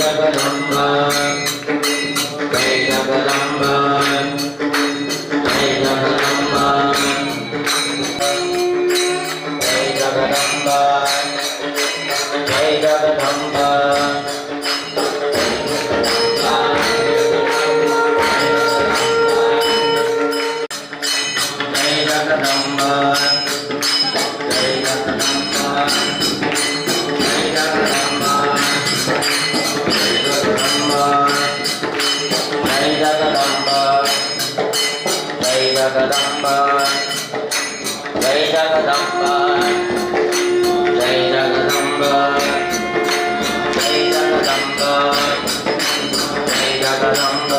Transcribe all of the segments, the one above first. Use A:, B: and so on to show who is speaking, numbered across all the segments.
A: जगदम्बा జగదంబ జై జగదంబ. జై జగదంబ. జై జగదంబ జై జగదంబ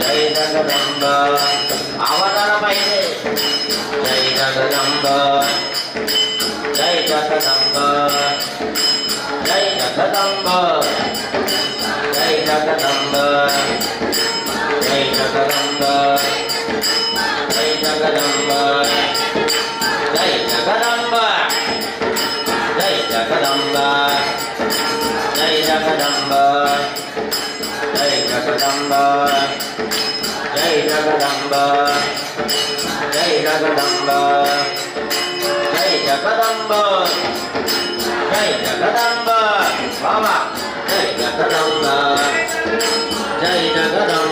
A: జై జగదంబ అవతరమైంది జై జగదంబ. జై జగదంబ. జై జగదంబ. జై జగదంబ. జగదంబ జై జగదంబ జై జగదంబ జై జగదంబ జై జగదంబ జై జగదంబ జై జగదంబ జై జగదంబ జై జగదంబ జై జగదంబ బాబా జై జగదంబ జై జగదంబ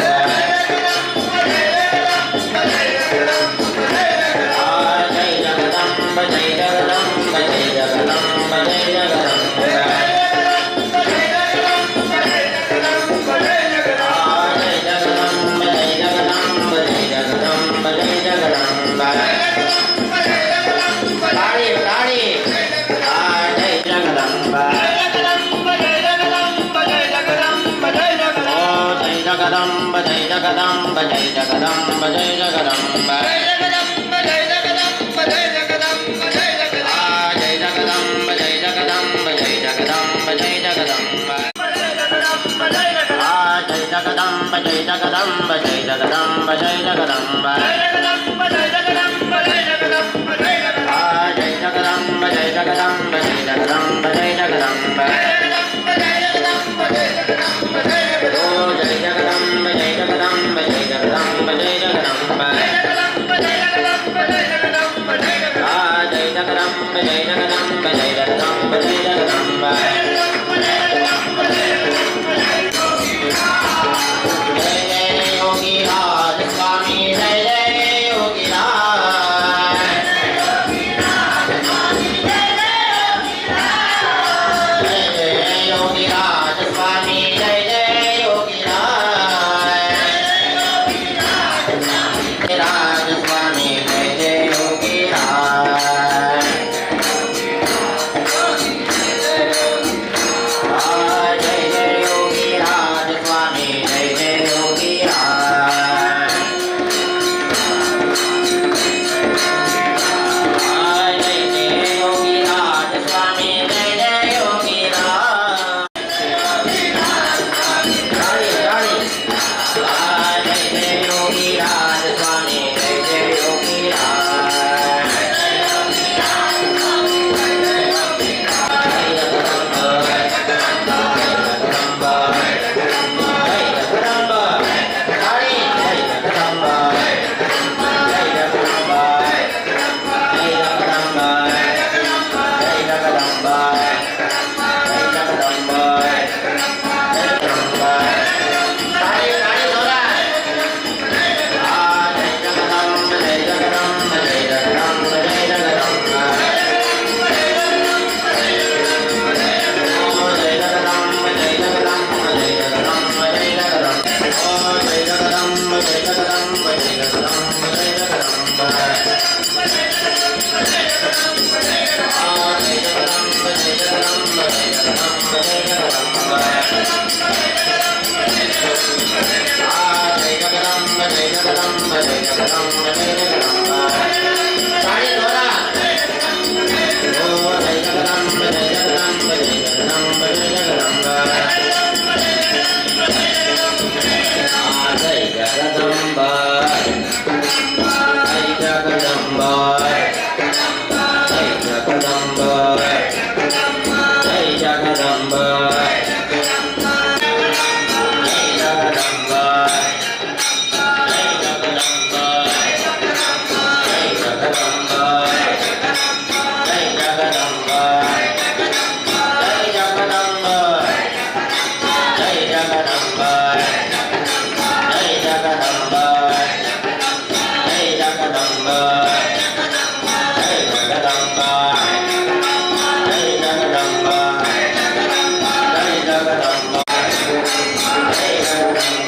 A: జగదంబ జయ జగదంబ జయ జగదంబ జగదంబ జయ జగదంబ జయ జగదంబ జయ జగదంబ జయ జగదంబ జయ జగదంబ జయ జగదంబ జయ జగదంబ ఓ జయ జగదంబ జయ జగదంబ జయ జగదంబ జయ జగదంబ జయ జగదంబ జయ జగదంబ జగదంబ జయ జగదంబ జయ జగదంబ Thank you.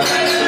A: 감사합니다.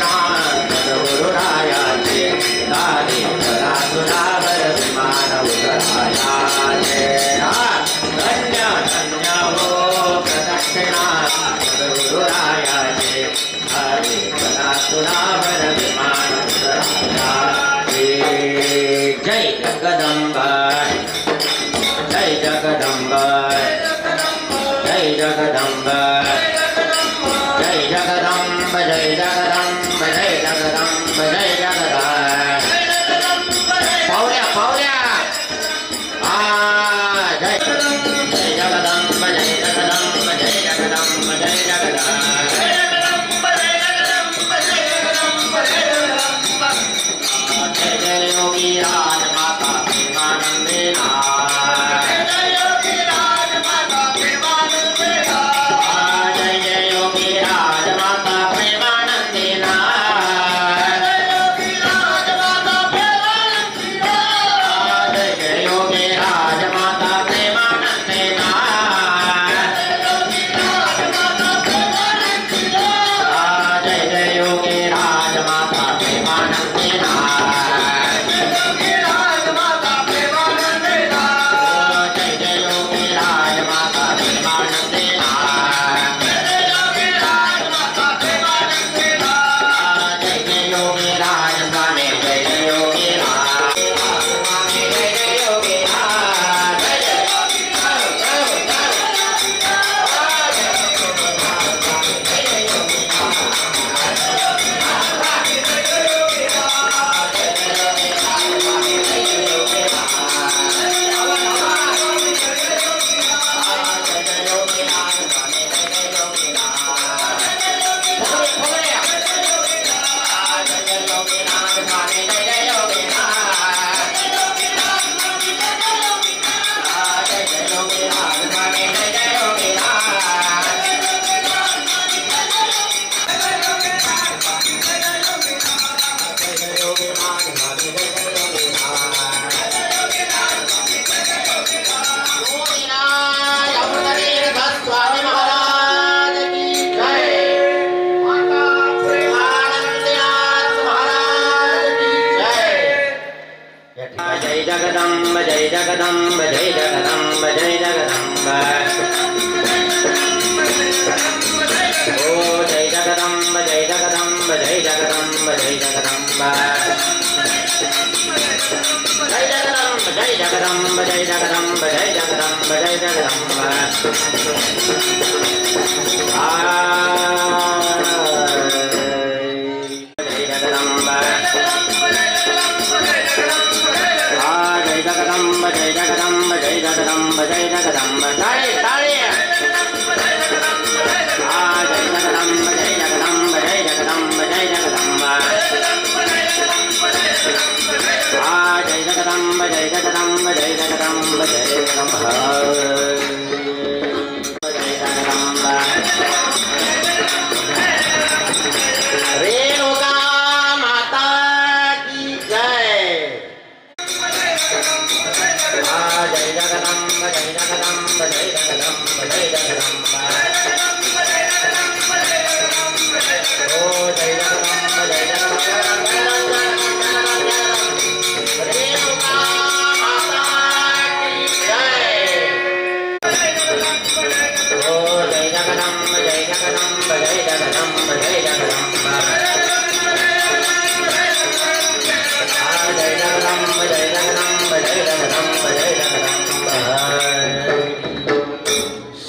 A: phenomenal. జయ జగదంబ జయ జగదంబ ఓ జయ జగదంబ జయ జగదంబ జయ జగదంబ జయ జగదంబ జయ జగదంబ జయ జగదంబ జయ జగదంబ జయ జగదంబ జయ జగదంబ ఆ Hare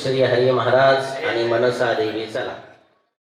A: श्री हरी महाराज आणि मनसा देवी चला.